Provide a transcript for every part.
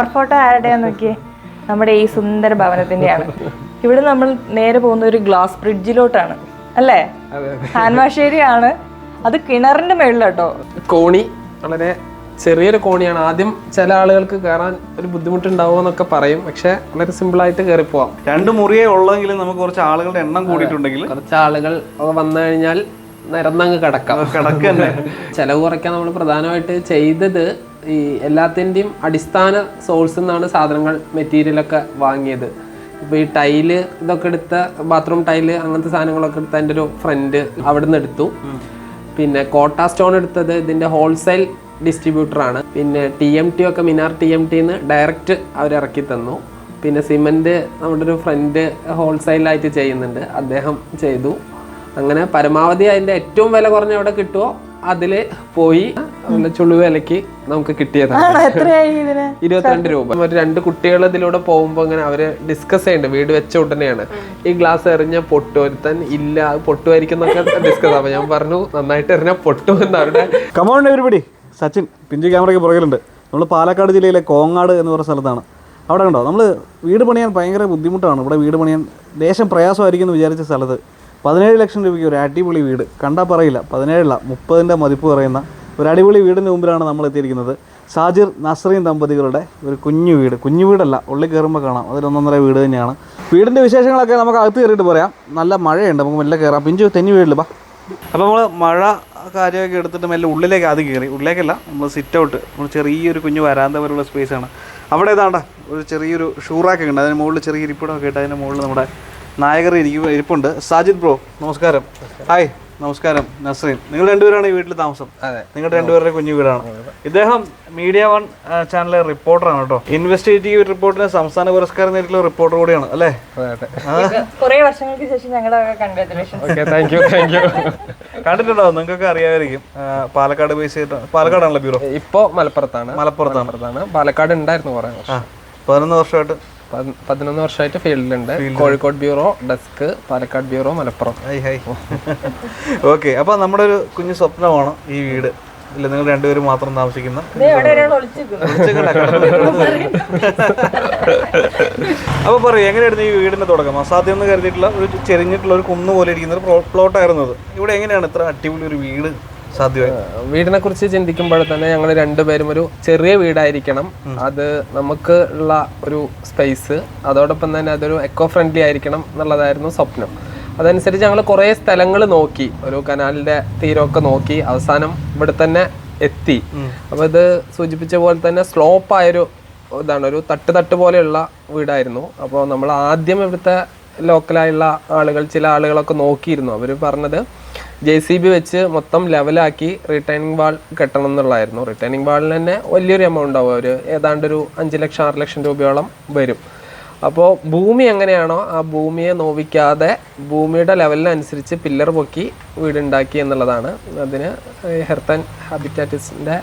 Cover photo ആരുടെയാന്ന് നോക്കിയേ? നമ്മുടെ ഈ സുന്ദര ഭവനത്തിന്റെയാണ് ഇവിടെ നമ്മൾ നേരെ പോകുന്ന ഒരു ഗ്ലാസ് ബ്രിഡ്ജിലോട്ടാണ് അല്ലേ? ഹാൻവാശ്ശേരിയാണ് അത്. കിണറിന്റെ മേളിലാട്ടോ കോണി വളരെ ചെറിയൊരു കോണിയാണ്. ആദ്യം ചില ആളുകൾക്ക് കയറാൻ ഒരു ബുദ്ധിമുട്ടുണ്ടാവുമെന്നൊക്കെ പറയും. പക്ഷെ വളരെ സിമ്പിൾ ആയിട്ട് കയറി പോവാം. രണ്ട് മുറിയേ ഉള്ളെങ്കിലും നമുക്ക് കുറച്ച് ആളുകളുടെ എണ്ണം കൂടിയിട്ടുണ്ടെങ്കിൽ കുറച്ച് ആളുകൾ വന്നു കഴിഞ്ഞാൽ നിരന്നങ്ങ് കിടക്കാം. കിടക്കന്നെ. ചെലവ് കുറയ്ക്കാൻ നമ്മൾ പ്രധാനമായിട്ട് ചെയ്തത് ഈ എല്ലാത്തിന്റെയും അടിസ്ഥാന സോഴ്സിൽ നിന്നാണ് സാധനങ്ങൾ മെറ്റീരിയലൊക്കെ വാങ്ങിയത്. ഇപ്പോൾ ഈ ടൈൽ ഇതൊക്കെ എടുത്ത ബാത്റൂം ടൈൽ അങ്ങനത്തെ സാധനങ്ങളൊക്കെ എടുത്ത എന്റെ ഒരു ഫ്രണ്ട് അവിടെ നിന്ന് എടുത്തു പിന്നെ കോട്ട സ്റ്റോൺ എടുത്തത് ഇതിന്റെ ഹോൾസെയിൽ ഡിസ്ട്രിബ്യൂട്ടറാണ് പിന്നെ ടി എം ടി ഒക്കെ മിനാർ ടി എം ടിന്ന് ഡയറക്റ്റ് അവർ ഇറക്കി തന്നു. പിന്നെ സിമെന്റ് നമ്മുടെ ഒരു ഫ്രണ്ട് ഹോൾസെയിലായിട്ട് ചെയ്യുന്നുണ്ട്. അദ്ദേഹം ചെയ്തു. അങ്ങനെ പരമാവധി അതിന്റെ ഏറ്റവും വില കുറഞ്ഞ എവിടെ കിട്ടുമോ അതിൽ പോയി നല്ല ചുളു വിലക്ക് നമുക്ക് കിട്ടിയതാണ്. ഇരുപത്തിരണ്ട് രൂപ. രണ്ട് കുട്ടികൾ ഇതിലൂടെ പോകുമ്പോൾ ഇങ്ങനെ അവർ ഡിസ്കസ് ചെയ്യുന്നുണ്ട് വീട് വെച്ച ഉടനെയാണ്. ഈ ഗ്ലാസ് എറിഞ്ഞ പൊട്ടു ഒരുത്തൻ ഇല്ല പൊട്ടുമായിരിക്കും എന്നൊക്കെ ഡിസ്കസ് ആവാം ഞാൻ പറഞ്ഞു നന്നായിട്ട് എറിഞ്ഞ പൊട്ടു എന്ന്. അവരുടെ കമോൺ എവരിബഡി സച്ചിൻ പിഞ്ചു ക്യാമറയ്ക്ക് പുറകിലുണ്ട്. നമ്മൾ പാലക്കാട് ജില്ലയിലെ കോങ്ങാട് എന്ന് പറയുന്ന സ്ഥലത്താണ്. അവിടെ കണ്ടോ? നമ്മൾ വീട് പണിയാൻ ഭയങ്കര ബുദ്ധിമുട്ടാണ്. ഇവിടെ വീട് പണിയാൻ ലേശം പ്രയാസമായിരിക്കും എന്ന് വിചാരിച്ച സ്ഥലത്ത്. പതിനേഴ് ലക്ഷം രൂപയ്ക്ക് ഒരു അടിപൊളി വീട്. കണ്ടാൽ പറയില്ല. പതിനേഴല്ല മുപ്പതിന്റെ മതിപ്പ് പറയുന്ന ഒരു അടിപൊളി വീടിന്റെ മുമ്പിലാണ് നമ്മൾ എത്തിയിരിക്കുന്നത്. സാജിർ നസ്രീൻ ദമ്പതികളുടെ ഒരു കുഞ്ഞു വീട്. കുഞ്ഞു വീടല്ല ഉള്ളിൽ കയറുമ്പോൾ കാണാം. അതിലൊന്നൊന്നര വീട് തന്നെയാണ്. വീടിന്റെ വിശേഷങ്ങളൊക്കെ നമുക്ക് അകത്ത് കയറിയിട്ട് പറയാം. നല്ല മഴയുണ്ട് നമുക്ക് മെല്ലെ കയറാം. പിഞ്ചു തെന്നി വീടില്ല ബാ. അപ്പോൾ നമ്മൾ മഴ കാര്യമൊക്കെ എടുത്തിട്ട് മെല്ലെ ഉള്ളിലേക്ക് ആദ്യം കയറി. ഉള്ളിലേക്കല്ല നമ്മൾ സിറ്റ് ഔട്ട് നമ്മൾ ചെറിയൊരു കുഞ്ഞു വരാന്ത പോലുള്ള സ്പേസ് ആണ്. അവിടെ ഏതാണ്ട? ഒരു ചെറിയൊരു ഷൂറാക്കൊക്കെ ഉണ്ട്. അതിന് മുകളിൽ ചെറിയ ഇരിപ്പിടമൊക്കെ ഇട്ട് അതിന്റെ മുകളിൽ നമ്മുടെ നായകർ ഇരിക്കും ഇരിപ്പുണ്ട്. സാജിദ് ബ്രോ നമസ്കാരം. ഹായ് നമസ്കാരം. നസ്രീൻ. നിങ്ങൾ രണ്ടുപേരാണ് ഈ വീട്ടിൽ താമസം. അതെ. നിങ്ങളുടെ രണ്ടുപേരുടെ കുഞ്ഞു വീടാണ്. ഇദ്ദേഹം മീഡിയ വൺ ചാനലിലെ റിപ്പോർട്ടറാണ് കേട്ടോ. ഇൻവെസ്റ്റിഗേറ്റീവ് റിപ്പോർട്ടിന് സംസ്ഥാന പുരസ്കാരം നേരിട്ടുള്ള റിപ്പോർട്ടർ കൂടിയാണ് അല്ലേ? കുറെ വർഷങ്ങൾക്ക് ശേഷം ഞങ്ങളുടെ congratulation okay thank you thank you കണ്ടിട്ടുണ്ടോ? നിങ്ങൾക്കൊക്കെ അറിയാമായിരിക്കും. പാലക്കാട് ബേസ് ചെയ്ത് പാലക്കാടാണല്ലോ ബ്യൂറോ? ഇപ്പോ മലപ്പുറത്താണ്. മലപ്പുറത്താണ്. മലപ്പുറത്താണ്. പാലക്കാട് ഉണ്ടായിരുന്നു കുറെ വർഷം ആ പതിനൊന്ന് വർഷമായിട്ട്. പതിനൊന്ന് വർഷമായിട്ട് ഫീൽഡിലുണ്ട്. Kozhikode bureau desk Palakkad bureau Malappuram. Okay അപ്പൊ നമ്മുടെ ഒരു കുഞ്ഞു സ്വപ്നമാണ് ഈ വീട്. ഇല്ല നിങ്ങൾ രണ്ടുപേരും മാത്രം താമസിക്കുന്ന അപ്പൊ പറയൂ എങ്ങനെയായിരുന്നു ഈ വീടിന്റെ തുടക്കം? അസാധ്യം എന്ന് കരുതിയിട്ടുള്ള ഒരു ചെരിഞ്ഞിട്ടുള്ള ഒരു കുന്നു പോലെ ഇരിക്കുന്ന ഒരു പ്ലോട്ടായിരുന്നു അത് ഇവിടെ എങ്ങനെയാണ് ഇത്ര അടിപൊളി ഒരു വീട്? വീടിനെ കുറിച്ച് ചിന്തിക്കുമ്പോൾ തന്നെ ഞങ്ങൾ രണ്ടുപേരും ഒരു ചെറിയ വീടായിരിക്കണം. അത് നമുക്ക് ഉള്ള ഒരു സ്പേസ് അതോടൊപ്പം തന്നെ അതൊരു എക്കോ ഫ്രണ്ട്ലി ആയിരിക്കണം എന്നുള്ളതായിരുന്നു സ്വപ്നം. അതനുസരിച്ച് ഞങ്ങൾ കുറേ സ്ഥലങ്ങൾ നോക്കി. ഒരു കനാലിന്റെ തീരമൊക്കെ നോക്കി. അവസാനം ഇവിടെ തന്നെ എത്തി. അപ്പോൾ ഇത് സൂചിപ്പിച്ച പോലെ തന്നെ സ്ലോപ്പ് ആയൊരു ഇതാണ്. ഒരു തട്ട് തട്ട് പോലെയുള്ള വീടായിരുന്നു. അപ്പോൾ നമ്മൾ ആദ്യം ഇവിടുത്തെ ലോക്കലായുള്ള ആളുകൾ ചില ആളുകളൊക്കെ നോക്കിയിരുന്നു. അവർ പറഞ്ഞത് ജെ സി ബി വെച്ച് മൊത്തം ലെവലാക്കി റിട്ടേണിംഗ് വാൾ കെട്ടണം എന്നുള്ളതായിരുന്നു. റിട്ടേണിംഗ് വാളിന് തന്നെ വലിയൊരു എമൗണ്ട് ആവും ഒരു ഏതാണ്ട് ഒരു അഞ്ച് ലക്ഷം ആറ് ലക്ഷം രൂപയോളം വരും. അപ്പോൾ ഭൂമി എങ്ങനെയാണോ ആ ഭൂമിയെ നോവിക്കാതെ ഭൂമിയുടെ ലെവലിനനുസരിച്ച് പില്ലർ പൊക്കി വീടുണ്ടാക്കി എന്നുള്ളതാണ് അതിന് ഹെർത്തൻ ഹാബിറ്റാറ്റിസിന്റെ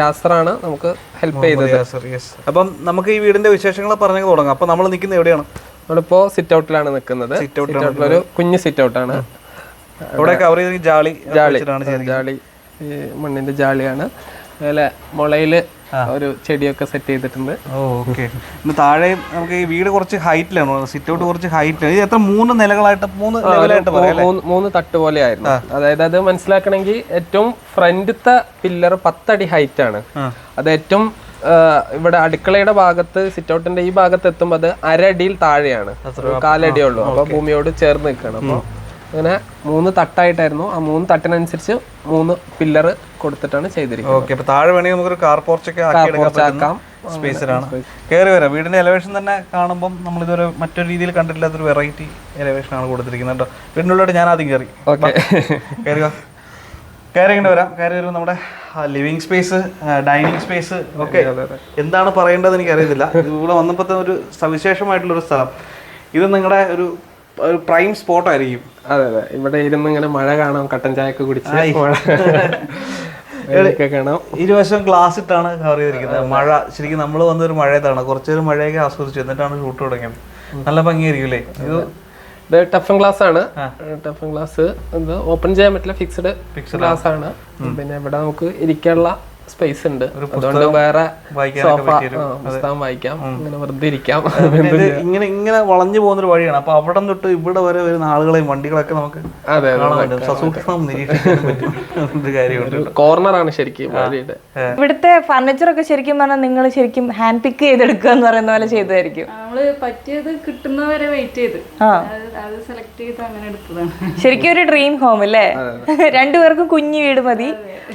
യാസറാണ് നമുക്ക് ഹെൽപ്പ് ചെയ്തത്. അപ്പം നമുക്ക് ഈ വീടിന്റെ വിശേഷങ്ങൾ പറഞ്ഞു തുടങ്ങാം. അപ്പൊ നമ്മൾ നിൽക്കുന്നത് എവിടെയാണ്? നമ്മളിപ്പോ സിറ്റ് ഔട്ടിലാണ് നിൽക്കുന്നത്. സിറ്റ് ഒരു കുഞ്ഞു സിറ്റ് ഔട്ടാണ് ഇവിടെ കവർ ചെയ്ത ജാളി ജാളി. ജാളി മണ്ണിന്റെ ജാളിയാണ്. അതുപോലെ മുളയിൽ ഒരു ചെടിയൊക്കെ സെറ്റ് ചെയ്തിട്ടുണ്ട്. ഓക്കെ താഴെ നമുക്ക് ഈ വീട് കുറച്ച് ഹൈറ്റിലാണ്? സിറ്റ് ഔട്ട് കുറച്ച് ഹൈറ്റിലാണ് ഇത് എത്ര മൂന്ന് നിലകളായിട്ട് മൂന്ന് ലെവലായിട്ട് അല്ലേ? മൂന്ന് തട്ട് പോലെ ആയിരുന്നു അതായത് അത് മനസ്സിലാക്കണമെങ്കിൽ ഏറ്റവും ഫ്രണ്ടിത്തെ പില്ലർ പത്തടി ഹൈറ്റ് ആണ് അത് ഏറ്റവും ഇവിടെ അടുക്കളയുടെ ഭാഗത്ത് സിറ്റ് ഔട്ടിന്റെ ഈ ഭാഗത്ത് എത്തുമ്പോൾ അത് അരടിയിൽ താഴെയാണ്. കാലടിയുള്ളൂ അപ്പൊ ഭൂമിയോട് ചേർന്ന് നിൽക്കണം അപ്പോൾ അങ്ങനെ മൂന്ന് തട്ടായിട്ടായിരുന്നു. ആ മൂന്ന് തട്ടിനനുസരിച്ച് മൂന്ന് പില്ലർ കൊടുത്തിട്ടാണ് ചെയ്തിരിക്കുന്നത്. ഓക്കെ അപ്പോൾ താഴെ വേണമെങ്കിൽ നമുക്കൊരു കാർ പോർച്ചൊക്കെ ആക്കി. സ്പേസിലാണ് കയറി വരാം. വീടിന്റെ എലവേഷൻ തന്നെ കാണുമ്പോൾ നമ്മൾ ഇതൊരു മറ്റൊരു രീതിയിൽ കണ്ടിട്ടില്ലാത്തൊരു വെറൈറ്റി എലവേഷൻ ആണ് കൊടുത്തിരിക്കുന്നത് കേട്ടോ. വീടിന്റെ ഉള്ളിലോട്ട് ഞാൻ ആദ്യം കയറി ഓക്കെ കയറി ഇങ്ങനെ വരാം. കയറി വരുമ്പോൾ നമ്മുടെ ലിവിങ് സ്പേസ് ഡൈനിങ് സ്പേസ് ഒക്കെ എന്താണ് പറയേണ്ടത് എനിക്ക് അറിയത്തില്ല ഇവിടെ വന്നപ്പോഴത്തെ ഒരു സവിശേഷമായിട്ടുള്ള ഒരു സ്ഥലം. ഇത് നിങ്ങളുടെ ഒരു പ്രൈം സ്പോട്ട് ആയിരിക്കും. അതെ അതെ. ഇവിടെ ഇരുന്ന് ഇങ്ങനെ മഴ കാണാം കട്ടൻ ചായ ഒക്കെ കുടിച്ച് കാണാം. ഇരുവശം ഗ്ലാസ് ഇട്ടാണ് കവർ ചെയ്തിരിക്കുന്നത്. മഴ ശരിക്കും നമ്മൾ വന്നൊരു മഴയത്താണ് കുറച്ചൊരു മഴയൊക്കെ ആസ്വദിച്ചു. എന്നിട്ടാണ് ഷൂട്ട് തുടങ്ങിയത്. നല്ല ഭംഗിയായിരിക്കും അല്ലേ ഇത് ഇത് ടഫൻ ഗ്ലാസ് ആണ്. ടഫൻ ഗ്ലാസ് ഇത് ഓപ്പൺ ചെയ്യാൻ പറ്റില്ല. ഫിക്സ്ഡ് ഗ്ലാസ് ആണ്. പിന്നെ ഇവിടെ നമുക്ക് ഇരിക്കാനുള്ള സ്പേസ് ഉണ്ട്. അതുകൊണ്ട് വേറെ സോഫ പുസ്തകം വായിക്കാം. അങ്ങനെ വെറുതെ ഇരിക്കാം. ഇങ്ങനെ ഇങ്ങനെ വളഞ്ഞു പോകുന്ന ഒരു വഴിയാണ്. അപ്പൊ അവിടെ തൊട്ട് ഇവിടെ വരെ വരുന്ന ആളുകളെയും വണ്ടികളൊക്കെ നമുക്ക് സസൂക്ഷ്മം നിരീക്ഷിക്കാൻ പറ്റും. ഒരു കാര്യമുണ്ട് കോർണറാണ് ശരിക്കും ഇവിടുത്തെ ഫർണിച്ചറൊക്കെ ശരിക്കും പറഞ്ഞാൽ നിങ്ങൾ ശരിക്കും ഹാൻഡ് പിക്ക് ചെയ്തെടുക്കുക എന്ന് പറയുന്ന പോലെ ചെയ്തതായിരിക്കും. നമ്മൾ പറ്റിയത് കിട്ടുന്നവരെ വെയിറ്റ് ചെയ്ത്. അത് സെലക്ട് ചെയ്ത് അങ്ങനെ എടുത്തതാണ്. ശരിക്കും ഒരു ഡ്രീം ഹോം അല്ലേ രണ്ടുപേർക്കും കുഞ്ഞു വീട് മതി.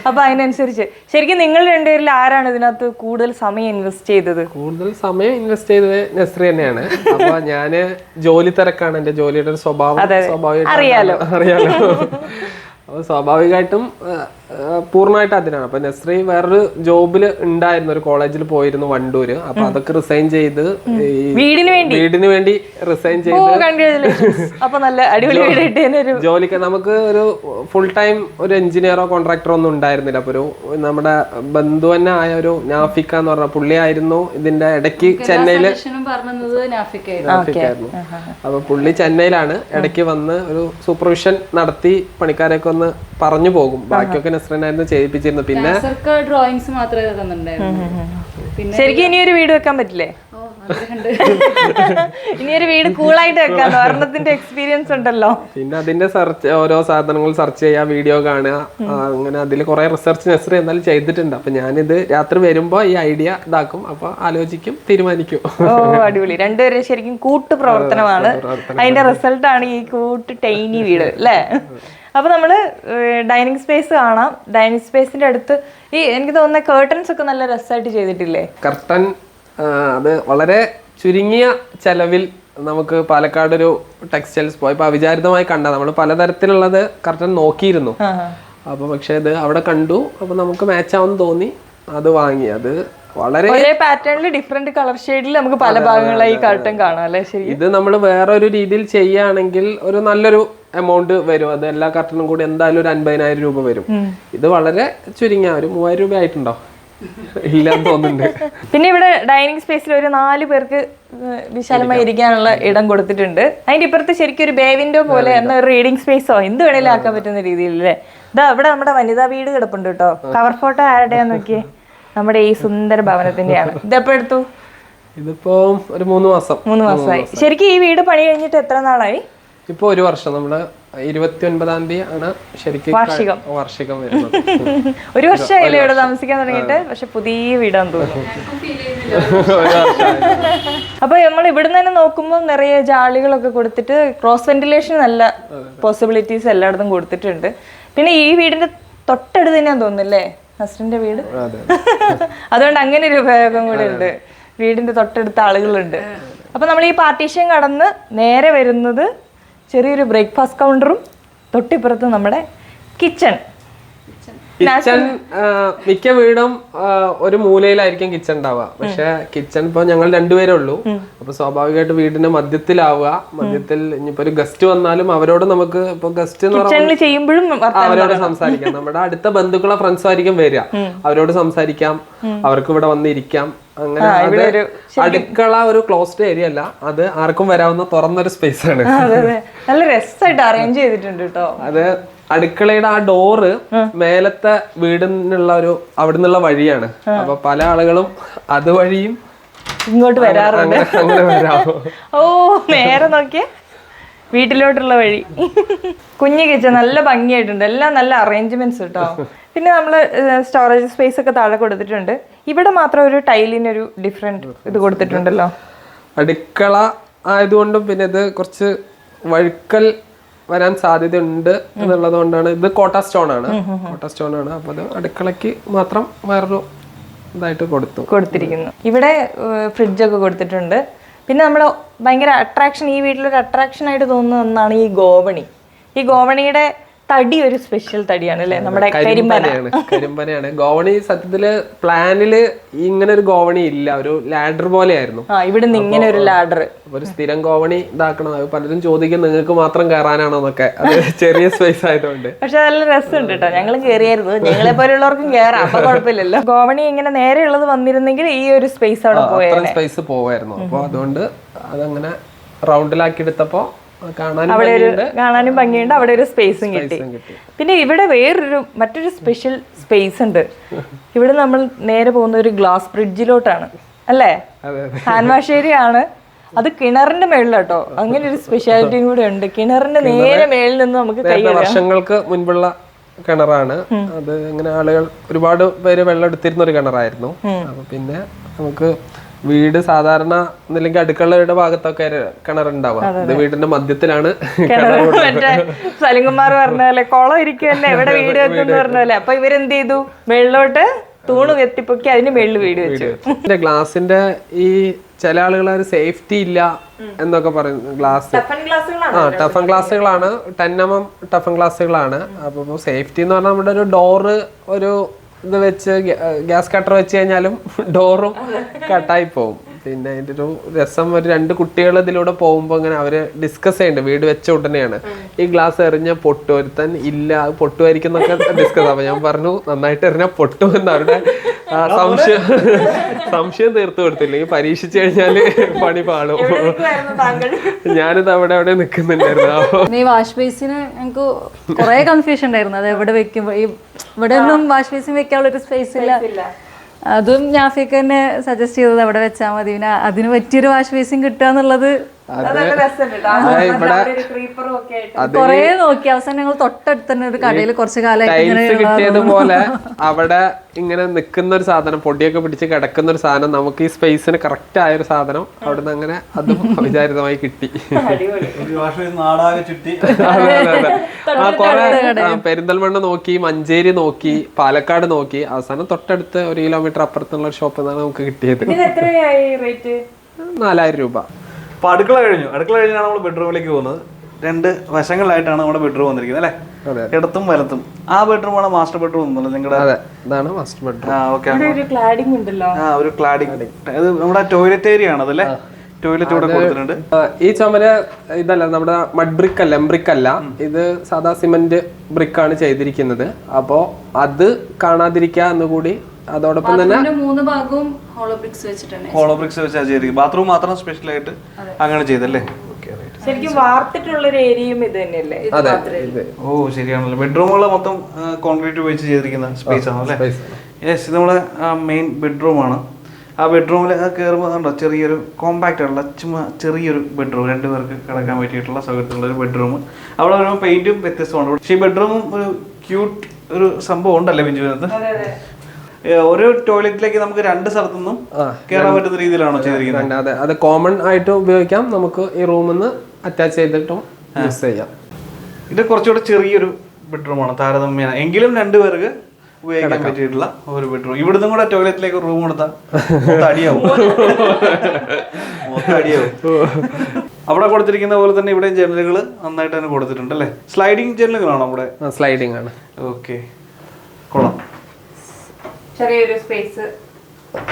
അപ്പൊ അതിനനുസരിച്ച്. ശരിക്കും നിങ്ങൾ രണ്ടുപേരിൽ ആരാണ് ഇതിനകത്ത് കൂടുതൽ സമയം ഇൻവെസ്റ്റ് ചെയ്തത്? കൂടുതൽ സമയം ഇൻവെസ്റ്റ് ചെയ്തത് നെസ്രി തന്നെയാണ്. അപ്പൊ ഞാൻ ജോലി തിരക്കാണ്. എന്റെ ജോലിയുടെ ഒരു സ്വഭാവം അറിയാലോ. അറിയാലോ. അപ്പൊ സ്വാഭാവികമായിട്ടും പൂർണമായിട്ട് അതിനാണ്. അപ്പൊ നസ്രീ വേറൊരു ജോബിൽ ഉണ്ടായിരുന്നു ഒരു കോളേജിൽ പോയിരുന്നു വണ്ടൂര്. അപ്പൊ അതൊക്കെ റിസൈൻ ചെയ്ത് വീടിന് വേണ്ടി. വീടിന് വേണ്ടി റിസൈൻ ചെയ്ത് കൺഗ്രാജുലേഷൻസ് നല്ല അടിപൊളി വീട് കിട്ടിയതിനൊരു ജോലിക്ക് നമുക്ക് ഒരു ഫുൾ ടൈം ഒരു എഞ്ചിനീയറോ കോൺട്രാക്ടറോ ഒന്നും ഉണ്ടായിരുന്നില്ല. അപ്പൊ ഒരു നമ്മുടെ ബന്ധു തന്നെ ആയ ഒരു നാഫിക്ക എന്ന് പറഞ്ഞ പുള്ളിയായിരുന്നു ഇതിന്റെ ഇടയ്ക്ക് നാഫിക്കായിരുന്നു നാഫിക്കായിരുന്നു അപ്പൊ പുള്ളി ചെന്നൈയിലാണ് ഇടയ്ക്ക് വന്ന് ഒരു സൂപ്പർവിഷൻ നടത്തി പണിക്കാരെയൊക്കെ ഒന്ന് പറഞ്ഞു പോകും. ബാക്കിയൊക്കെ നസ്രനായിരുന്നു ചെയ്യിപ്പിച്ചിരുന്നു പിന്നെ ഡ്രോയിങ്സ് മാത്രമേ തന്നിട്ടുണ്ടായിരുന്നു ശരിക്കും ഇനിയൊരു വീട് വെക്കാൻ പറ്റില്ലേ? ഇനിയൊരു വീട് കൂളായിട്ട് വെക്കാം. ഒരെണ്ണത്തിന്റെ എക്സ്പീരിയൻസ് ഉണ്ടല്ലോ. പിന്നെ അതിന്റെ സെർച്ച് ഓരോ സാധനങ്ങൾ സെർച്ച് ചെയ്യാ വീഡിയോ കാണുക. അങ്ങനെ അതിൽ കുറെ റിസർച്ച് നെസറി എന്നാലും ചെയ്തിട്ടുണ്ട്. അപ്പൊ ഞാനിത് രാത്രി വരുമ്പോ ഈ ഐഡിയ ഇതാക്കും. അപ്പൊ ആലോചിക്കും തീരുമാനിക്കും. ഓ അടിപൊളി. രണ്ടുപേരും ശരിക്കും കൂട്ടു പ്രവർത്തനമാണ് അതിന്റെ റിസൾട്ടാണ് ആണ് ഈ കൂട്ട് ടൈനി വീട് അല്ലേ? അപ്പൊ നമ്മൾ ഡൈനിങ് സ്പേസ് കാണാം. ഡൈനിങ് സ്പേസിന്റെ അടുത്ത് ഈ എനിക്ക് തോന്നുന്ന കേർട്ടൻസ് ഒക്കെ നല്ല രസമായിട്ട് ചെയ്തിട്ടില്ലേ? കർട്ടൻ അത് വളരെ ചുരുങ്ങിയ ചെലവിൽ നമുക്ക് പാലക്കാട് ഒരു ടെക്സ്റ്റൈൽസ് പോയപ്പോൾ അവിചാരിതമായി കണ്ട നമ്മൾ പലതരത്തിലുള്ളത് കർട്ടൻ നോക്കിയിരുന്നു. അപ്പൊ പക്ഷേ ഇത് അവിടെ കണ്ടു. അപ്പൊ നമുക്ക് മാച്ച് ആവുമെന്ന് തോന്നി. അത് വാങ്ങി. അത് വളരെ ഒരേ പാറ്റേണിൽ ഡിഫറെന്റ് കളർ ഷെയ്ഡിൽ നമുക്ക് പല ഭാഗങ്ങളായി ഈ കർട്ടൻ കാണാം അല്ലേ? ശരി. ഇത് നമ്മൾ വേറൊരു രീതിയിൽ ചെയ്യുകയാണെങ്കിൽ ഒരു നല്ലൊരു എമൗണ്ട് വരും. അത് എല്ലാ കർട്ടനും കൂടി എന്തായാലും ഒരു അൻപതിനായിരം രൂപ വരും. ഇത് വളരെ ചുരുങ്ങിയ ഒരു മൂവായിരം രൂപ ആയിട്ടുണ്ടോ? ഇല്ലാന്ന് തോന്നുന്നുണ്ട്. പിന്നെ ഇവിടെ ഡൈനിങ് സ്പേസിൽ ഒരു നാല് പേർക്ക് വിശാലമായി ഇരിക്കാനുള്ള ഇടം കൊടുത്തിട്ടുണ്ട്. അതിന്റെ ഇപ്പുറത്ത് ശരിക്കും ഒരു ബേ വിൻഡോ പോലെ എന്ന ഒരു റീഡിംഗ് സ്പേസോ എന്ത് വേണേലും ആക്കാൻ പറ്റുന്ന രീതിയിൽ അല്ലേ? ഇതാ ഇവിടെ നമ്മുടെ വനിതാ വീട് കിടപ്പുണ്ട് കേട്ടോ. കവർ ഫോട്ടോ ആരുടെയാന്ന് നോക്കിയേ? നമ്മുടെ ഈ സുന്ദര ഭവനത്തിന്റെയാണ്. ഇതെപ്പോ എടുത്തു? ഇതിപ്പോ ഒരു മൂന്ന് മാസം. മൂന്ന് മാസമായി. ശരിക്കും ഈ വീട് പണി കഴിഞ്ഞിട്ട് എത്ര നാളായി? ഇപ്പൊ ഒരു വർഷം. നമ്മൾ ഇരുപത്തി ഒൻപതാം തീയതി ആണ് ശരിക്കും വാർഷികം. വാർഷികം വരുന്നത്. ഒരു വർഷമായില്ലേ ഇവിടെ താമസിക്കാൻ തുടങ്ങിയിട്ട്? പക്ഷെ പുതിയ വീടാന്ന് തോന്നുന്നു. അപ്പൊ നമ്മൾ ഇവിടുന്ന് തന്നെ നോക്കുമ്പോൾ നിറയെ ജാളികളൊക്കെ കൊടുത്തിട്ട് ക്രോസ് വെന്റിലേഷൻ നല്ല പോസിബിലിറ്റീസ് എല്ലായിടത്തും കൊടുത്തിട്ടുണ്ട്. പിന്നെ ഈ വീടിന്റെ തൊട്ടടുത്ത് തന്നെയാന്ന് തോന്നുന്നല്ലേ ഹസ്ബൻഡിന്റെ വീട്. അതെ അതുകൊണ്ട് അങ്ങനെ ഒരു ഉപയോഗം കൂടെ ഉണ്ട്. വീടിന്റെ തൊട്ടടുത്ത ആളുകളുണ്ട്. അപ്പൊ നമ്മൾ ഈ പാർട്ടീഷൻ കടന്ന് നേരെ വരുന്നത് ചെറിയൊരു ബ്രേക്ക്ഫാസ്റ്റ് കൗണ്ടറും തൊട്ടിപ്പുറത്ത് നമ്മുടെ കിച്ചൺ. കിച്ചൺ മിക്ക വീടും ഒരു മൂലയിലായിരിക്കും കിച്ചൺ ഉണ്ടാവുക. പക്ഷെ കിച്ചൺ ഇപ്പൊ ഞങ്ങൾ രണ്ടുപേരേ ഉള്ളൂ. അപ്പൊ സ്വാഭാവികമായിട്ട് വീടിന്റെ മധ്യത്തിലാവുക. മധ്യത്തിൽ ഇനിയിപ്പോ ഒരു ഗസ്റ്റ് വന്നാലും അവരോട് നമുക്ക് ഇപ്പൊ ഗസ്റ്റ് ചെയ്യുമ്പോഴും അവരോട് സംസാരിക്കാം. നമ്മുടെ അടുത്ത ബന്ധുക്കളോ ഫ്രണ്ട്സോ ആയിരിക്കും വരിക. അവരോട് സംസാരിക്കാം. അവർക്ക് ഇവിടെ വന്നിരിക്കാം അങ്ങനെ അടുക്കള ഒരു ക്ലോസ്ഡ് ഏരിയ അല്ല. അത് ആർക്കും വരാവുന്ന തുറന്നൊരു സ്പേസ് ആണ്. നല്ല രസമായിട്ട് അറേഞ്ച് ചെയ്തിട്ടുണ്ട് കേട്ടോ അത് അടുക്കളയുടെ ആ ഡോറ് മേലത്തെ വീടിനുള്ള ഒരു അവിടുന്നുള്ള വഴിയാണ്. അപ്പൊ പല ആളുകളും അതുവഴിയും ഇങ്ങോട്ട് വരാറുണ്ട്. ഓ നേരെ നോക്കിയേ. വീട്ടിലോട്ടുള്ള വഴി. കുഞ്ഞു കിച്ചൺ നല്ല ഭംഗിയായിട്ടുണ്ട്. എല്ലാം നല്ല അറേഞ്ച്മെന്റ്സ് കേട്ടോ പിന്നെ നമ്മൾ സ്റ്റോറേജ് സ്പേസ് ഒക്കെ താഴെ കൊടുത്തിട്ടുണ്ട്. ഇവിടെ മാത്രം ഒരു ടൈലിനൊരു ഡിഫറെന്റ് ഇത് കൊടുത്തിട്ടുണ്ടല്ലോ. അടുക്കള ആയതുകൊണ്ടും പിന്നെ ഇത് കുറച്ച് വഴുക്കൽ വരാൻ സാധ്യതയുണ്ട് എന്നുള്ളത് കൊണ്ടാണ് ഇത് കോട്ട സ്റ്റോൺ ആണ്. കോട്ട സ്റ്റോൺ ആണ്. അപ്പൊ അത് അടുക്കളയ്ക്ക് മാത്രം വേറൊരു ഇതായിട്ട് കൊടുത്തു. കൊടുത്തിരിക്കുന്നു. ഇവിടെ ഫ്രിഡ്ജൊക്കെ കൊടുത്തിട്ടുണ്ട്. പിന്നെ നമ്മൾ ഭയങ്കര അട്രാക്ഷൻ ഈ വീട്ടിലൊരു അട്രാക്ഷൻ ആയിട്ട് തോന്നുന്ന ഒന്നാണ് ഈ ഗോവണി. ഈ ഗോവണിയുടെ തടി ഒരു സ്പെഷ്യൽ തടിയാണ് അല്ലേ? നമ്മുടെ കരിമ്പന. കരിമ്പനയാണ് കരിമ്പനയാണ്. ഗോവണി സത്യത്തിൽ പ്ലാനിൽ ഇങ്ങനെ ഒരു ഗോവണി ഇല്ല. ഒരു ലാഡർ പോലെയായിരുന്നു. ഇവിടുന്ന് ഇങ്ങനെ ഒരു ലാഡർ. ഒരു സ്ഥിരം ഗോവണി ഇതാക്കണം. പലരും ചോദിക്കും നിങ്ങൾക്ക് മാത്രം കയറാനാണോ എന്നൊക്കെ അത് ചെറിയ സ്പേസ് ആയതുകൊണ്ട്. പക്ഷെ നല്ല രസമുണ്ട് കേട്ടോ. ഞങ്ങൾ കയറിയായിരുന്നു ഞങ്ങളെ പോലെയുള്ളവർക്കും കയറാം അപ്പൊ കുഴപ്പമില്ലല്ലോ. ഗോവണി ഇങ്ങനെ നേരെ നേരെയുള്ളത് വന്നിരുന്നെങ്കിൽ ഈ ഒരു സ്പേസ് അവിടെ അത്രയും സ്പേസ് പോവായിരുന്നു. അപ്പൊ അതുകൊണ്ട് അതങ്ങനെ റൗണ്ടിലാക്കി എടുത്തപ്പോ അവിടെ ഒരു കാണാനും ഭംഗിയുണ്ട്. അവിടെ ഒരു സ്പേസും കിട്ടി. പിന്നെ ഇവിടെ വേറൊരു മറ്റൊരു സ്പെഷ്യൽ സ്പേസ് ഉണ്ട്. ഇവിടെ നമ്മൾ നേരെ പോകുന്ന ഒരു ഗ്ലാസ് ബ്രിഡ്ജിലോട്ടാണ് അല്ലേ? അതെ അതെ. കിണറിന്റെ മേളിലാട്ടോ. അങ്ങനെ ഒരു സ്പെഷ്യാലിറ്റിയും കൂടെ ഉണ്ട്. കിണറിന്റെ നേരെ മേളിൽ നിന്ന് നമുക്ക് വർഷങ്ങൾക്ക് മുൻപുള്ള കിണറാണ്. അത് ഇങ്ങനെ ആളുകൾ ഒരുപാട് പേര് വെള്ളം എടുത്തിരുന്ന ഒരു കിണറായിരുന്നു. അപ്പൊ പിന്നെ നമുക്ക് വീട് സാധാരണ ഒന്നില്ലെങ്കിൽ അടുക്കളയുടെ ഭാഗത്തൊക്കെ കിണറുണ്ടാവുക. ഇത് വീടിന്റെ മധ്യത്തിലാണ് സലിംഗന്മാർ പറഞ്ഞാലേ സലിംകുമാർ പറഞ്ഞ പോലെ കുളം ഇരിക്കുമല്ലേ എവിടെ വീട് വെക്കുന്നു പറഞ്ഞ പോലെ. അപ്പൊ ഇവരെന്ത് ചെയ്തു? മേളിലോട്ട് തൂണ് വെട്ടിപ്പൊക്കി അതിന് മേളിൽ വീട് വെച്ചു. ഗ്ലാസിന്റെ ഈ ചില ആളുകൾ ഒരു സേഫ്റ്റി ഇല്ല എന്നൊക്കെ പറയുന്നു ഗ്ലാസ്. ആ ടഫൻ ഗ്ലാസ്സുകളാണ്. ടെൻ എം എം ടഫൻ ഗ്ലാസ്സുകളാണ്. അപ്പൊ സേഫ്റ്റി എന്ന് പറഞ്ഞാൽ നമ്മുടെ ഒരു ഡോറ് ഒരു ഇത് വെച്ച് ഗ്യാസ് കട്ടർ വെച്ച് കഴിഞ്ഞാലും ഡോറും കട്ടായി പോകും പിന്നെ അതിന്റെ ഒരു രസം ഒരു രണ്ട് കുട്ടികൾ ഇതിലൂടെ പോകുമ്പോൾ ഇങ്ങനെ അവർ ഡിസ്കസ് ചെയ്യുന്നുണ്ട് വീട് വെച്ച ഉടനെയാണ്. ഈ ഗ്ലാസ് എറിഞ്ഞ പൊട്ടു ഒരുത്തൻ ഇല്ല പൊട്ടുമായിരിക്കും എന്നൊക്കെ ഡിസ്കസ് അപ്പൊ ഞാൻ പറഞ്ഞു നന്നായിട്ട് എറിഞ്ഞാൽ പൊട്ടും എന്ന് അവരുടെ സംശയം സംശയം തീർത്തു കൊടുത്തില്ലെങ്കിൽ പരീക്ഷിച്ചു കഴിഞ്ഞാൽ പണി പാളും. ഞാനിത് അവിടെ അവിടെ നിൽക്കുന്നുണ്ടായിരുന്നു. ഈ വാഷ് ബേസിന് എനിക്ക് കുറെ കൺഫ്യൂഷൻ ഉണ്ടായിരുന്നു. അത് എവിടെ വെക്കുമ്പോ ഈ ഇവിടെ ഒന്നും വാഷ് ബേസിൻ വെക്കാനുള്ള ഒരു സ്പേസ് ഇല്ല. അതും ഞാഫിക്ക് തന്നെ സജസ്റ്റ് ചെയ്തത് അവിടെ വെച്ചാൽ മതി. പിന്നെ അതിന് പറ്റിയൊരു വാഷ് ബേസിൻ കിട്ടുക എന്നുള്ളത് കുറേ നോക്കി. അവസാനം ഞങ്ങൾ തൊട്ടടുത്ത് തന്നെ ഒരു കടയിൽ കുറച്ച് കാലമായിട്ട് കിട്ടിയതുപോലെ അവിടെ ഇങ്ങനെ നിൽക്കുന്ന ഒരു സാധനം പൊടിയൊക്കെ പിടിച്ച് കിടക്കുന്ന ഒരു സാധനം നമുക്ക് ഈ സ്പേസിന് കറക്റ്റ് ആയ ഒരു സാധനം അവിടെ നിന്ന് അങ്ങനെ അത് അവിചാരിതമായി കിട്ടി. ആ കൊറേ പെരിന്തൽമണ്ണ നോക്കി മഞ്ചേരി നോക്കി പാലക്കാട് നോക്കി. അവസാനം തൊട്ടടുത്ത് ഒരു കിലോമീറ്റർ അപ്പുറത്തുള്ള ഒരു ഷോപ്പിൽ നിന്നാണ് നമുക്ക് കിട്ടിയത്. ഇത് എത്രയായി റേറ്റ് നാലായിരം രൂപ. അപ്പൊ അടുക്കള കഴിഞ്ഞു. അടുക്കള കഴിഞ്ഞാണ് നമ്മൾ ബെഡ്റൂമിലേക്ക് പോകുന്നത്. രണ്ട് വശങ്ങളിലായിട്ടാണ് നമ്മുടെ ബെഡ്റൂം വന്നിരിക്കുന്നത് അല്ലേ. ഇടത്തും വലത്തും. ആ ബെഡ്റൂം ബെഡ്റൂമാണ് മാസ്റ്റർ ബെഡ്റൂം എന്നുള്ളത്. നിങ്ങളുടെ അതെ. ഇതാണ് മാസ്റ്റർ ബെഡ്റൂം ആ ഓക്കെ ഒരു ക്ലാഡിംഗ് ഉണ്ടല്ലോ. ആ ഒരു ക്ലാഡിംഗ് അത് നമ്മുടെ ടോയ്ലറ്റ് ഏരിയ ആണ് അതല്ലേ? ടോയ്ലറ്റ് ഇവിടെ കൊടുത്തിട്ടുണ്ട്. ഈ ചുമര ഇതല്ല നമ്മുടെ മഡ് ബ്രിക്ക് അല്ല എംബ്രിക്ക് അല്ല. ഇത് സാധാ സിമന്റ് ബ്രിക്കാണ് ചെയ്തിരിക്കുന്നത്. അപ്പോ അത് കാണാതിരിക്കുക എന്നുകൂടി അതോടൊപ്പം തന്നെ മൂന്ന് ഭാഗവും ഹോളോ ബ്രിക്സ് വെച്ചിട്ടുണ്ട് ഹോളോ ബ്രിക്സ് വെച്ചാൽ ചെയ്തിരിക്കും. ബാത്റൂം മാത്രം സ്പെഷ്യൽ ആയിട്ട് അങ്ങനെ ചെയ്തല്ലേ? ഓക്കെ ശരിക്കും വാർത്തിട്ടുള്ള ഒരു ഏരിയയും ഇത് തന്നെയല്ലേ? അതെ ഓ ശരിയാണല്ലോ. ബെഡ്റൂമുകൾ മൊത്തം കോൺക്രീറ്റ് ഉപയോഗിച്ച് ചെയ്തിരിക്കുന്ന സ്പേസ് ആണല്ലേ? അല്ലേ യെസ് ഇത് നമ്മുടെ മെയിൻ ബെഡ്റൂം ആണ്. ആ ബെഡ്റൂമിൽ കയറുമ്പോൾ കണ്ടോ ചെറിയൊരു കോമ്പാക്റ്റ് ഉള്ള ചുമ്മാ ചെറിയൊരു ബെഡ്റൂം രണ്ട് പേർക്ക് കിടക്കാൻ പറ്റിയിട്ടുള്ള സൗകര്യത്തിലുള്ള ഒരു ബെഡ്റൂം അവിടെ വരുമ്പോൾ പെയിന്റും വ്യത്യസ്തമാണ്. പക്ഷേ ഈ ബെഡ്റൂമും ഒരു ക്യൂട്ട് ഒരു സംഭവം ഉണ്ടല്ലേ ബിഞ്ചു ഒരു ടോയ്ലറ്റിലേക്ക് നമുക്ക് രണ്ട് സ്ഥലത്തുനിന്നും കയറാൻ പറ്റുന്ന രീതിയിലാണോ ചെയ്തിരിക്കുന്നത്? അതെ. അത് കോമൺ ആയിട്ട് ഉപയോഗിക്കാം. നമുക്ക് ഈ റൂമിൽ നിന്ന് അറ്റാച്ച് ചെയ്തിട്ടും യൂസ് ചെയ്യാം. ഇത് കുറച്ചുകൂടെ ചെറിയൊരു ബെഡ്റൂമാണ് താരതമ്യേന. എങ്കിലും രണ്ടുപേർക്ക് ഉപയോഗിക്കാൻ പറ്റിയിട്ടുള്ള ഒരു ബെഡ്റൂം ഇവിടുന്ന് കൂടെ ടോയ്ലറ്റിലേക്ക് റൂം കൊടുത്താൽ അടിയാവും. അടിയാവും. അവിടെ കൊടുത്തിരിക്കുന്ന പോലെ തന്നെ ഇവിടെ ജനലുകൾ നന്നായിട്ട് തന്നെ കൊടുത്തിട്ടുണ്ട് അല്ലേ? സ്ലൈഡിങ് ജനലുകളാണോ അവിടെ? സ്ലൈഡിംഗ് ആണ്. ഓക്കെ കൊള്ളാം. ചെറിയൊരു സ്പേസ്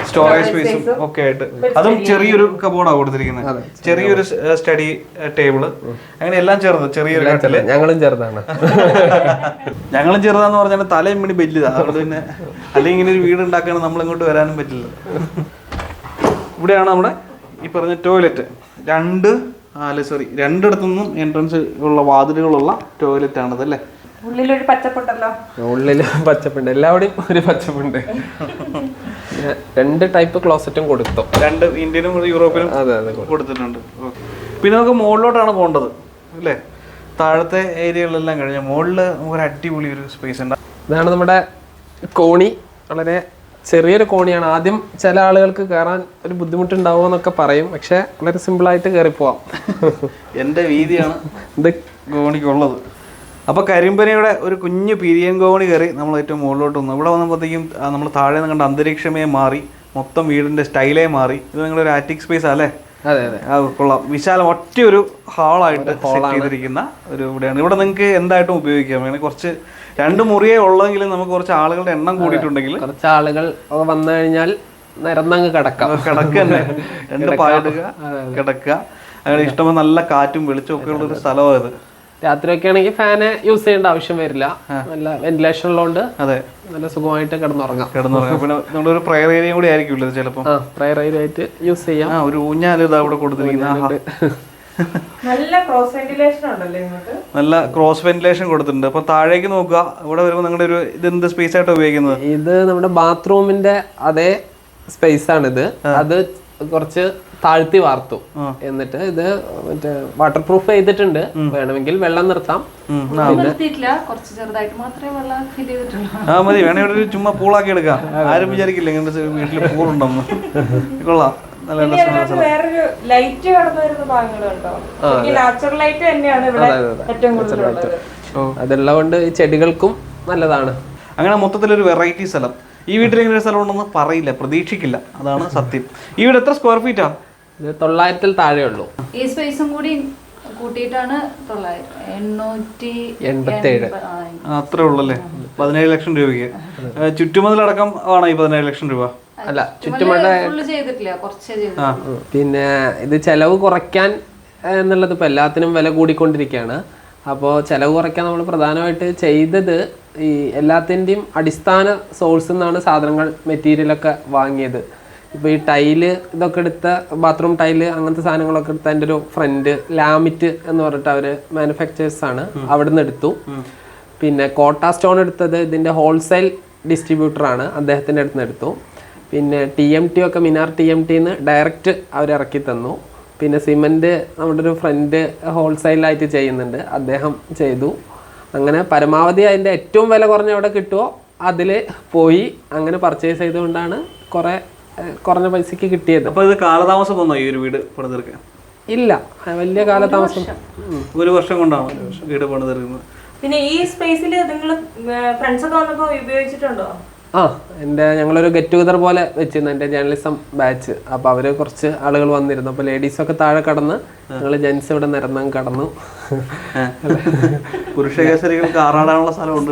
സ്റ്റോറേജ് സ്പേസും ഒക്കെ ആയിട്ട്. അതും ചെറിയൊരു കബോർഡാണ് കൊടുത്തിരിക്കുന്നത് ചെറിയൊരു സ്റ്റഡി ടേബിൾ അങ്ങനെ എല്ലാം ചെറുത് ചെറിയൊരു കട്ടിൽ. ഞങ്ങളും ചെറുതാണ്. ഞങ്ങളും ചെറുതാന്ന് പറഞ്ഞാൽ തലയും മണി വലുതാ. അതുകൊണ്ട് പിന്നെ അല്ലെങ്കിൽ ഇങ്ങനെ ഒരു വീട് ഉണ്ടാക്കാൻ നമ്മൾ ഇങ്ങോട്ട് വരാനും പറ്റില്ല. ഇവിടെയാണ് നമ്മുടെ ഈ പറഞ്ഞ ടോയ്ലറ്റ് രണ്ട് അല്ല സോറി രണ്ടിടത്തുനിന്നും എൻട്രൻസ് ഉള്ള വാതിലുകളുള്ള ടോയ്ലറ്റ് ആണത് അല്ലേ? ഉള്ളിലൊരു പച്ചപ്പുണ്ടല്ലോ. ഉള്ളിൽ പച്ചപ്പുണ്ട്. എല്ലാവിടെയും ഒരു പച്ചപ്പുണ്ട്. പിന്നെ രണ്ട് ടൈപ്പ് ക്ലോസറ്റും കൊടുത്തു. രണ്ട് ഇന്ത്യയിലും യൂറോപ്പിലും അതെ അതെ കൊടുത്തിട്ടുണ്ട്. പിന്നെ നമുക്ക് മുകളിലോട്ടാണ് പോകേണ്ടത് അല്ലേ? താഴത്തെ ഏരിയകളെല്ലാം കഴിഞ്ഞ മുകളിൽ ഒരു അടിപൊളി ഒരു സ്പേസ് ഉണ്ട്. ഇതാണ് നമ്മുടെ കോണി. വളരെ ചെറിയൊരു കോണിയാണ്. ആദ്യം ചില ആളുകൾക്ക് കയറാൻ ഒരു ബുദ്ധിമുട്ടുണ്ടാവുമോ എന്നൊക്കെ പറയും. പക്ഷെ വളരെ സിമ്പിളായിട്ട് കയറിപ്പോവാം. എന്റെ വീതിയാണ് ഇത് ഗോണിക്കുള്ളത് അപ്പോൾ കരിമ്പനയുടെ ഒരു കുഞ്ഞു പിരിയൻ കോണി കയറി നമ്മൾ ഏറ്റവും മുകളിലോട്ട് വന്നു. ഇവിടെ വന്നപ്പോഴത്തേക്കും നമ്മൾ താഴെ നിന്ന് കണ്ട അന്തരീക്ഷമേ മാറി മൊത്തം വീടിന്റെ സ്റ്റൈലേ മാറി. ഇത് നിങ്ങളൊരു ഒരു ആറ്റിക് സ്പേസ് അല്ലേ? അതെ അതെ. കൊള്ളാം. വിശാലം ഒറ്റ ഒരു ഹാളായിട്ട് ചെയ്തിരിക്കുന്ന ഒരു ഇവിടെയാണ്. ഇവിടെ നിങ്ങൾക്ക് എന്തായിട്ടും ഉപയോഗിക്കാം. അങ്ങനെ കുറച്ച് രണ്ട് മുറിയേ ഉള്ളെങ്കിലും നമുക്ക് കുറച്ച് ആളുകളുടെ എണ്ണം കൂടിയിട്ടുണ്ടെങ്കിൽ കുറച്ച് ആളുകൾ വന്നു കഴിഞ്ഞാൽ നിരന്നങ്ങ് കിടക്കാം. കിടക്കുക തന്നെ രണ്ട് പാടുക കിടക്കുക. അങ്ങനെ ഇഷ്ടം നല്ല കാറ്റും വെളിച്ചമൊക്കെ ഒക്കെ ഉള്ള ഒരു സ്ഥലമാണ് രാത്രിയൊക്കെ ആണെങ്കിൽ ഫാന് യൂസ് ചെയ്യേണ്ട ആവശ്യം വരില്ല. നല്ല വെന്റിലേഷൻ ഉള്ളതുകൊണ്ട് അതെ. നല്ല സുഖമായിട്ട് കിടന്നുറങ്ങാം. കിടന്നുറങ്ങാം. പിന്നെ നമ്മളൊരു ഒരു പ്രയർ ഏരിയ കൂടി ആയിരിക്കുമല്ലോ ചിലപ്പോൾ പ്രയർ ഏരിയ ആയിട്ട് യൂസ് ചെയ്യാം. ഒരു ഊഞ്ഞാൽ ഇതാ ഇവിടെ കൊടുത്തിരിക്കുന്ന നല്ല ക്രോസ് വെന്റിലേഷൻ ഉണ്ടല്ലോ ഇങ്ങോട്ട്? നല്ല ക്രോസ് വെന്റിലേഷൻ കൊടുത്തിട്ടുണ്ട്. അപ്പൊ താഴേക്ക് നോക്കുക. ഇവിടെ വരുമ്പോൾ നിങ്ങളുടെ ഒരു ഇത് എന്ത് സ്പേസ് ആയിട്ട് ഉപയോഗിക്കുന്നത്? ഇത് നമ്മുടെ ബാത്റൂമിന്റെ അതേ സ്പേസ് ആണിത്. അത് കുറച്ച് താഴ്ത്തി വാർത്തു. എന്നിട്ട് ഇത് മറ്റേ വാട്ടർ പ്രൂഫ് ചെയ്തിട്ടുണ്ട് വേണമെങ്കിൽ വെള്ളം നിർത്താം. നിർത്തിയിട്ടില്ല. കുറച്ച് ചെറുതായിട്ട് മാത്രമേ വെള്ളം ഫിൽ ചെയ്തിട്ടുള്ളൂ. ആ മതി. വേണേ ഇവിടെ ഒരു ചുമ്മാ പൂളാക്കി എടുക്കാം. ആരും വിചാരിക്കില്ല ഇങ്ങനത്തെ വീട്ടിൽ പൂളുണ്ടെന്ന്. കൊള്ളാം. വേറൊരു ലൈറ്റ് കടന്നു വരുന്ന ഭാഗങ്ങളുണ്ടോ നാച്ചുറൽ ലൈറ്റ് തന്നെയാണ് ഇവിടെ ഏറ്റവും കൂടുതലുള്ളത്. അതുള്ളതുകൊണ്ട് ഈ ചെടികൾക്കും നല്ലതാണ്. അങ്ങനെ മൊത്തത്തിലൊരു വെറൈറ്റി സ്ഥലം. ഈ വീട്ടിൽ ഇങ്ങനെ ഒരു സ്ഥലം ഉണ്ടെന്ന് പറയില്ല പ്രതീക്ഷിക്കില്ല. അതാണ് സത്യം. ഈ വീട് എത്ര സ്ക്വയർ ഫീറ്റാ ഇത് തൊള്ളായിരത്തിൽ താഴെ ഉള്ളൂ. ഈ സ്പേസും കൂടി കൂട്ടിയിട്ടാണ് തൊള്ളായിരം എണ്ണൂറ്റി എൺപത്തേഴ്. അത്രേ ഉള്ളല്ലേ? പതിനേഴ് ലക്ഷം രൂപയ്ക്ക്. ചുറ്റുമതിലടക്കം ആണോ ഈ പതിനേഴ് ലക്ഷം രൂപ. അല്ല ചുറ്റുമതിൽ ചെയ്തിട്ടില്ല കുറച്ചേ പിന്നെ ഇത് ചെലവ് കുറയ്ക്കാൻ എന്നുള്ളത് ഇപ്പൊ എല്ലാത്തിനും വില കൂടിക്കൊണ്ടിരിക്കുകയാണ്. അപ്പോൾ ചിലവ് കുറയ്ക്കാൻ നമ്മൾ പ്രധാനമായിട്ട് ചെയ്തത് ഈ എല്ലാത്തിന്റെയും അടിസ്ഥാന സോഴ്സിൽ നിന്നാണ് സാധനങ്ങൾ മെറ്റീരിയലൊക്കെ വാങ്ങിയത്. ഇപ്പോൾ ഈ ടൈൽ ഇതൊക്കെ എടുത്ത ബാത്റൂം ടൈൽ അങ്ങനത്തെ സാധനങ്ങളൊക്കെ എടുത്ത എന്റെ ഒരു ഫ്രണ്ട് ലാമിറ്റ് എന്ന് പറഞ്ഞിട്ട് അവർ മാനുഫാക്ചേഴ്സ് ആണ്. അവിടെ നിന്ന് എടുത്തു. പിന്നെ കോട്ട സ്റ്റോൺ എടുത്തത് ഇതിന്റെ ഹോൾസെയിൽ ഡിസ്ട്രിബ്യൂട്ടറാണ് അദ്ദേഹത്തിന്റെ അടുത്ത് നിന്ന് എടുത്തു. പിന്നെ ടി എം ടി ഒക്കെ മിനാർ ടി എം ടിന്ന് ഡയറക്റ്റ് അവർ ഇറക്കി തന്നു. പിന്നെ സിമെന്റ് നമ്മുടെ ഒരു ഫ്രണ്ട് ഹോൾസെയിലായിട്ട് ചെയ്യുന്നുണ്ട്. അദ്ദേഹം ചെയ്തു. അങ്ങനെ പരമാവധി അതിന്റെ ഏറ്റവും വില കുറഞ്ഞ എവിടെ കിട്ടുമോ അതിൽ പോയി അങ്ങനെ പർച്ചേസ് ചെയ്തുകൊണ്ടാണ് കുറേ കുറഞ്ഞ പൈസക്ക് കിട്ടിയത്. അപ്പോൾ ഇത് കാലതാമസം വന്നോ ഈ ഒരു വീട് പണിതീർക്കാൻ ഇല്ല. വലിയ കാലതാമസം. ഒരു വർഷം. കൊണ്ടാണ് വീട് പണിതീർക്കുന്നത്? പിന്നെ ഈ സ്പേസിൽ നിങ്ങൾ ഫ്രണ്ട്സൊക്കെ വന്നപ്പോൾ ഉപയോഗിച്ചിട്ടുണ്ടോ? ആ എന്റെ ഞങ്ങളൊരു ഗെറ്റ് ടുഗദർ പോലെ വെച്ചിരുന്നു എന്റെ ജേർണലിസം ബാച്ച് അപ്പോൾ അവർ കുറച്ച് ആളുകൾ വന്നിരുന്നു. അപ്പോൾ ലേഡീസൊക്കെ താഴെ കടന്ന് ഞങ്ങൾ ജെൻസ് ഇവിടെ നിരന്നങ്ങ് കടന്നു. ആറാടാനുള്ള സ്ഥലമുണ്ട്.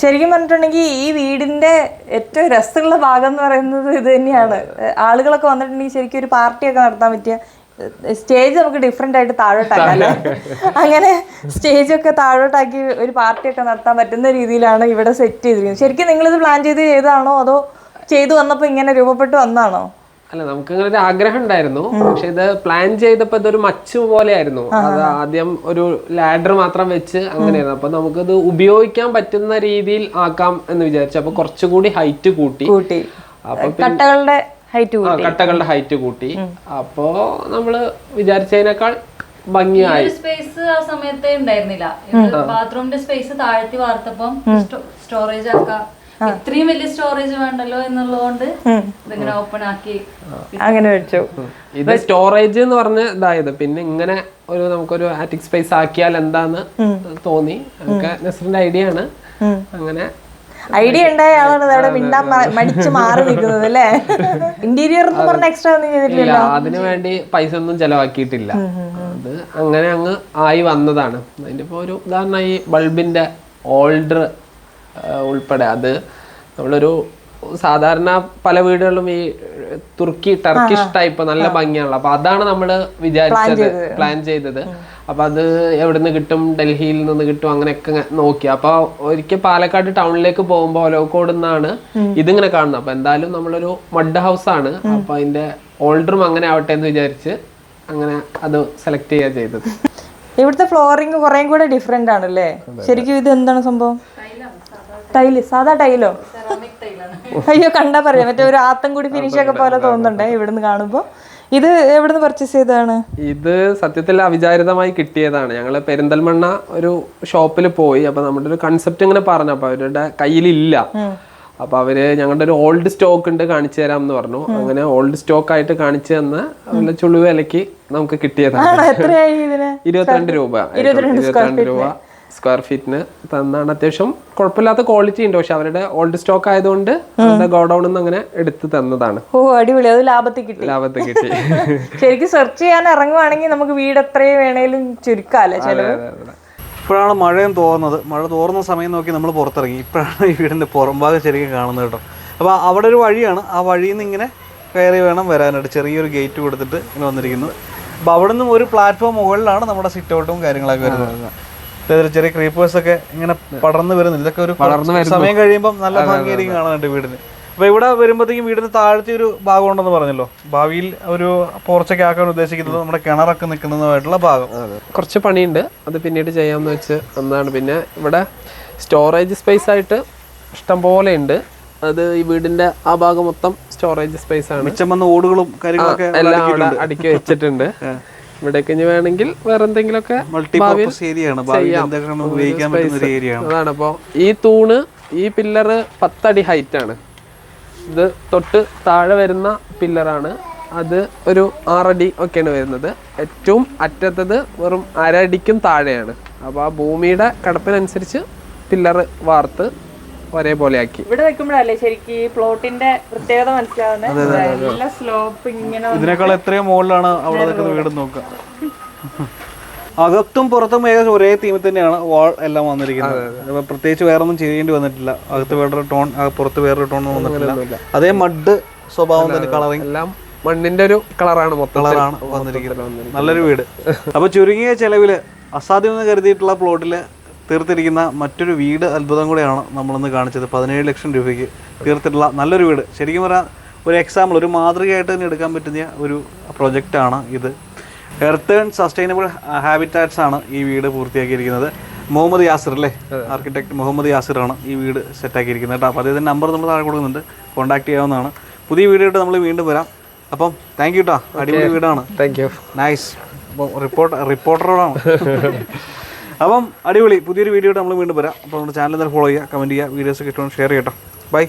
ശരിക്കും പറഞ്ഞിട്ടുണ്ടെങ്കിൽ ഈ വീടിന്റെ ഏറ്റവും രസമുള്ള ഭാഗം എന്ന് പറയുന്നത് ഇത് തന്നെയാണ്. ആളുകളൊക്കെ വന്നിട്ടുണ്ടെങ്കിൽ ശരിക്കും ഒരു പാർട്ടിയൊക്കെ നടത്താൻ പറ്റിയ സ്റ്റേജ് നമുക്ക് ഡിഫറെന്റ് ആയിട്ട് താഴോട്ടാക്കല്ലേ അങ്ങനെ സ്റ്റേജ് ഒക്കെ താഴോട്ടാക്കി ഒരു പാർട്ടിയൊക്കെ നടത്താൻ പറ്റുന്ന രീതിയിലാണ് ഇവിടെ സെറ്റ് ചെയ്തിരിക്കുന്നത്. ശരിക്കും നിങ്ങൾ ഇത് പ്ലാൻ ചെയ്ത് ചെയ്താണോ അതോ ചെയ്തു വന്നപ്പോൾ ഇങ്ങനെ രൂപപ്പെട്ടു വന്നാണോ അല്ല നമുക്ക് അങ്ങനെ ഒരു ആഗ്രഹം ഉണ്ടായിരുന്നു. പക്ഷെ ഇത് പ്ലാൻ ചെയ്തപ്പോ ഇതൊരു മച്ച് പോലെയായിരുന്നു. അത് ആദ്യം ഒരു ലാഡർ മാത്രം വെച്ച് അങ്ങനെയായിരുന്നു. അപ്പൊ നമുക്കത് ഉപയോഗിക്കാൻ പറ്റുന്ന രീതിയിൽ ആക്കാം എന്ന് വിചാരിച്ചു. അപ്പൊ കുറച്ചുകൂടി ഹൈറ്റ് കൂട്ടി. കൂട്ടി. അപ്പൊ കട്ടകളുടെ കട്ടകളുടെ ഹൈറ്റ് കൂട്ടി. അപ്പോ നമ്മൾ വിചാരിച്ചതിനേക്കാൾ ഭംഗിയായി. സ്പേസ് ആ സമയത്തെ ഉണ്ടായിരുന്നില്ല. ബാത്റൂമിന്റെ സ്പേസ് താഴ്ത്തി വാർത്തപ്പം സ്റ്റോറേജ് ആക്കാം. ഇത്രയും വലിയ സ്റ്റോറേജ് വേണ്ടല്ലോ എന്നുള്ളതുകൊണ്ട് ഇതിങ്ങനെ ഓപ്പൺ ആക്കി അങ്ങനെ വെച്ചു. ഇത് സ്റ്റോറേജ് എന്ന് പറഞ്ഞ ഇതായത് പിന്നെ ഇങ്ങനെ ഒരു നമുക്കൊരു ആറ്റിക് സ്പേസ് ആക്കിയാൽ എന്താന്ന് തോന്നി. നമുക്ക് നസറിന്റെ ഐഡിയ ആണ്. അങ്ങനെ ഐഡിയ ഉണ്ടായ ആളാണ് അവിടെ മിണ്ടാൻ മടിച്ചു മാറി നിൽക്കുന്നത് അല്ലേ? ഇന്റീരിയർ എന്ന് പറഞ്ഞ എക്സ്ട്രാ ഒന്നും ചെയ്തിട്ടില്ല അതിനു വേണ്ടി പൈസ ഒന്നും ചെലവാക്കിയിട്ടില്ല. അത് അങ്ങനെ അങ്ങ് ആയി വന്നതാണ്. അതിന്റെ ഇപ്പൊ ഒരു ഉദാഹരണം ഈ ബൾബിന്റെ ഓൾഡർ ഉൾപ്പെടെ. അത് നമ്മളൊരു സാധാരണ പല വീടുകളിലും ഈ തുർക്കി ടർക്കിഷ് ടൈപ്പ് നല്ല ഭംഗിയാണല്ലോ. അപ്പൊ അതാണ് നമ്മൾ വിചാരിച്ചത് പ്ലാൻ ചെയ്തത്. അപ്പൊ അത് എവിടുന്ന് കിട്ടും ഡൽഹിയിൽ നിന്ന് കിട്ടും അങ്ങനെയൊക്കെ നോക്കി. അപ്പൊ ഒരിക്കൽ പാലക്കാട് ടൗണിലേക്ക് പോകുമ്പോൾ ഒലോക്കോട് നിന്നാണ് ഇതിങ്ങനെ കാണുന്നത്. അപ്പൊ എന്തായാലും നമ്മളൊരു മഡ് ഹൗസ് ആണ്. അപ്പൊ അതിന്റെ ഓൾഡറും അങ്ങനെ ആവട്ടെ എന്ന് വിചാരിച്ച് അങ്ങനെ അത് സെലക്ട് ചെയ്യുക ചെയ്തത്. ഇവിടുത്തെ ഫ്ലോറിംഗ് കുറേം കൂടെ ഡിഫറെന്റ് ആണല്ലേ? ശരിക്കും ഇത് എന്താണ് സംഭവം? ടൈൽ സാധാ ടൈലോ? അയ്യോ കണ്ടാ പറയാം. മറ്റേ ഒരു ആത്തൻകുടി ഫിനിഷ് ഒക്കെ പോലെ തോന്നുന്നുണ്ടേ ഇവിടുന്ന് കാണുമ്പോ. ഇത് എവിടുന്ന് പർച്ചേസ് ചെയ്തതാണ്? ഇത് സത്യത്തിൽ അവിചാരിതമായി കിട്ടിയതാണ്. ഞങ്ങൾ പെരിന്തൽമണ്ണ ഒരു ഷോപ്പിൽ പോയി. അപ്പൊ നമ്മുടെ ഒരു കൺസെപ്റ്റ് ഇങ്ങനെ പറഞ്ഞു. അപ്പൊ അവരുടെ കയ്യിലില്ല. അപ്പൊ അവർ ഞങ്ങളുടെ ഒരു ഓൾഡ് സ്റ്റോക്ക് ഉണ്ട് കാണിച്ചു തരാം എന്ന് പറഞ്ഞു അങ്ങനെ ഓൾഡ് സ്റ്റോക്ക് ആയിട്ട് കാണിച്ചു തന്ന നല്ല ചുളിവ് വിലക്ക് നമുക്ക് കിട്ടിയതാണ്. എത്രയായി ഇതിന്? ഇരുപത്തിരണ്ട് രൂപ. ഇരുപത്തിരണ്ട് രൂപ. സ്ക്വയർ ഫീറ്റിന് തന്നാണ്. അത്യാവശ്യം കുഴപ്പമില്ലാത്ത ക്വാളിറ്റി ഉണ്ട്. പക്ഷെ അവരുടെ ഓൾഡ് സ്റ്റോക്ക് ആയതുകൊണ്ട് അവരുടെ ഗോഡൌണിൽ നിന്ന് അങ്ങനെ എടുത്ത് തന്നതാണ്. ഓ അടിപൊളി. അത് ലാഭത്തിൽ കിട്ടി. ലാഭത്തിൽ കിട്ടി. ശരിക്കും സെർച്ച് ചെയ്യാൻ ഇറങ്ങുവാണെങ്കിൽ നമുക്ക് വീട് എത്രയും വേണേലും ചുരുക്കാല്ലേ ചെലവ്? ഇപ്പോഴാണ് മഴയും തോന്നുന്നത് മഴ തോർന്ന സമയം നോക്കി നമ്മൾ പുറത്തിറങ്ങി. ഇപ്പോഴാണ് ഈ വീടിന്റെ പുറംഭാഗം ശരിക്കും കാണുന്നത് കേട്ടോ. അപ്പോൾ അവിടെ ഒരു വഴിയാണ്. ആ വഴിയിൽ നിന്ന് ഇങ്ങനെ കയറി വേണം വരാനായിട്ട്. ചെറിയൊരു ഗേറ്റ് കൊടുത്തിട്ട് ഇങ്ങനെ വന്നിരിക്കുന്നു അപ്പോൾ അവിടെ നിന്നും ഒരു പ്ലാറ്റ്ഫോം മുകളിലാണ് നമ്മുടെ സിറ്റ് ഔട്ടും കാര്യങ്ങളൊക്കെ വരുന്നത്. ചെറിയ ക്രീപ്പേഴ്സ് ഒക്കെ ഇങ്ങനെ പടർന്നു വരുന്നില്ല. ഇതൊക്കെ ഒരു സമയം കഴിയുമ്പോൾ നല്ല ഭംഗിയായിരിക്കും കാണാനായിട്ട് വീടിന്. അപ്പൊ ഇവിടെ വരുമ്പോഴത്തേക്കും വീടിന് താഴത്തെ ഒരു ഭാഗം ഉണ്ടെന്ന് പറഞ്ഞല്ലോ. ഭാവിയിൽ ഒരു പോർച്ചൊക്കെ ആക്കാൻ ഉദ്ദേശിക്കുന്നത് നമ്മുടെ കിണറൊക്കെ നിൽക്കുന്നതുമായിട്ടുള്ള ഭാഗം. കുറച്ച് പണിയുണ്ട്. അത് പിന്നീട് ചെയ്യാമെന്ന് വെച്ച് ഒന്നാണ് പിന്നെ ഇവിടെ സ്റ്റോറേജ് സ്പേസ് ആയിട്ട് ഇഷ്ടം പോലെ ഉണ്ട്. അത് ഈ വീടിന്റെ ആ ഭാഗം മൊത്തം സ്റ്റോറേജ് സ്പേസ് ആണ്. മിച്ചം വന്ന ഓടുകളും കാര്യങ്ങളൊക്കെ എല്ലാം അവിടെ. അടുക്കി വെച്ചിട്ടുണ്ട്. ഇവിടേക്ക് ഇനി വേണമെങ്കിൽ വേറെ എന്തെങ്കിലുമൊക്കെ മൾട്ടിപർപ്പസ് ഏരിയ ആണ്. ഭാവിയിൽ ഉപയോഗിക്കാൻ പറ്റുന്ന ഒരു അതാണ്. അപ്പോൾ ഈ തൂണ് ഈ പില്ലറ് പത്തടി ഹൈറ്റ് ആണ്. ഇത് തൊട്ട് താഴെ വരുന്ന പില്ലറാണ്. അത് ഒരു ആറടി ഒക്കെയാണ് വരുന്നത്. ഏറ്റവും അറ്റത്തത് വെറും അരടിക്കും താഴെയാണ്. അപ്പോൾ ആ ഭൂമിയുടെ കടപ്പിനനുസരിച്ച് പില്ലറ് വാർത്ത് ഒരേപോലെ ആക്കി ഇവിടെ വെക്കുമ്പോഴല്ലേ ശരിക്കും ഈ പ്ലോട്ടിന്റെ പ്രത്യേകത മനസ്സിലാവുന്നത് നല്ല സ്ലോപ്പ് ഇങ്ങനെ ഇതിനേക്കാൾ എത്രയോ മുകളിലാണ് അവിടെ നിൽക്കുന്ന വീട് നോക്കുക. അകത്തും പുറത്തും ഏകദേശം ഒരേ തീമിൽ തന്നെയാണ് വാൾ എല്ലാം വന്നിരിക്കുന്നത്. പ്രത്യേകിച്ച് വേറൊന്നും ചെയ്യേണ്ടി വന്നിട്ടില്ല. അകത്ത് വേറൊരു ടോൺ പുറത്ത് വേറൊരു ടോൺ വന്നിട്ടില്ല. അതേ മഡ് സ്വഭാവം തന്നെ കളറിങ് എല്ലാം മണ്ണിന്റെ ഒരു കളറാണ് കളറാണ് വന്നിരിക്കുന്നത്. നല്ലൊരു വീട്. അപ്പൊ ചുരുങ്ങിയ ചെലവിൽ അസാധ്യമെന്ന് കരുതിയിട്ടുള്ള പ്ലോട്ടിൽ തീർത്തിരിക്കുന്ന മറ്റൊരു വീട് അത്ഭുതം കൂടെയാണ് നമ്മളിന്ന് കാണിച്ചത്. പതിനേഴ് ലക്ഷം രൂപയ്ക്ക് തീർത്തിട്ടുള്ള നല്ലൊരു വീട്. ശരിക്കും പറഞ്ഞാൽ ഒരു എക്സാമ്പിൾ ഒരു മാതൃകയായിട്ട് തന്നെ എടുക്കാൻ പറ്റുന്ന ഒരു പ്രൊജക്റ്റാണ് ഇത്. എർത്ത് ആൻഡ് സസ്റ്റൈനബിൾ ഹാബിറ്റാറ്റ്സ് ആണ് ഈ വീട് പൂർത്തിയാക്കിയിരിക്കുന്നത്. മുഹമ്മദ് യാസിർ അല്ലേ? ആർക്കിടെക്ട് മുഹമ്മദ് യാസിറാണ് ഈ വീട് സെറ്റാക്കിയിരിക്കുന്നത് കേട്ടോ. അപ്പോൾ അദ്ദേഹത്തിന്റെ നമ്പർ നമ്മൾ താഴെ കൊടുക്കുന്നുണ്ട്. കോൺടാക്ട് ചെയ്യാവുന്നതാണ്. പുതിയ വീഡിയോ നമ്മൾ വീണ്ടും വരാം. അപ്പം താങ്ക് യു കേട്ടോ അടിപൊളി വീടാണ്. താങ്ക് യു നൈസ് റിപ്പോർട്ട് റിപ്പോർട്ടറോടാണ് അപ്പം അടിപൊളി പുതിയൊരു വീഡിയോ നമ്മൾ വീണ്ടും വരാം. അപ്പോൾ നമ്മുടെ ചാനൽ എന്തായാലും ഫോളോ ചെയ്യുക കമന്റ് ചെയ്യുക വീഡിയോസ് ഒക്കെ ഇട്ടുകൊണ്ട് ഷെയർ ചെയ്യട്ടോ. ബൈ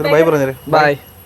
ഒരു ബൈ പറഞ്ഞേരെ ബൈ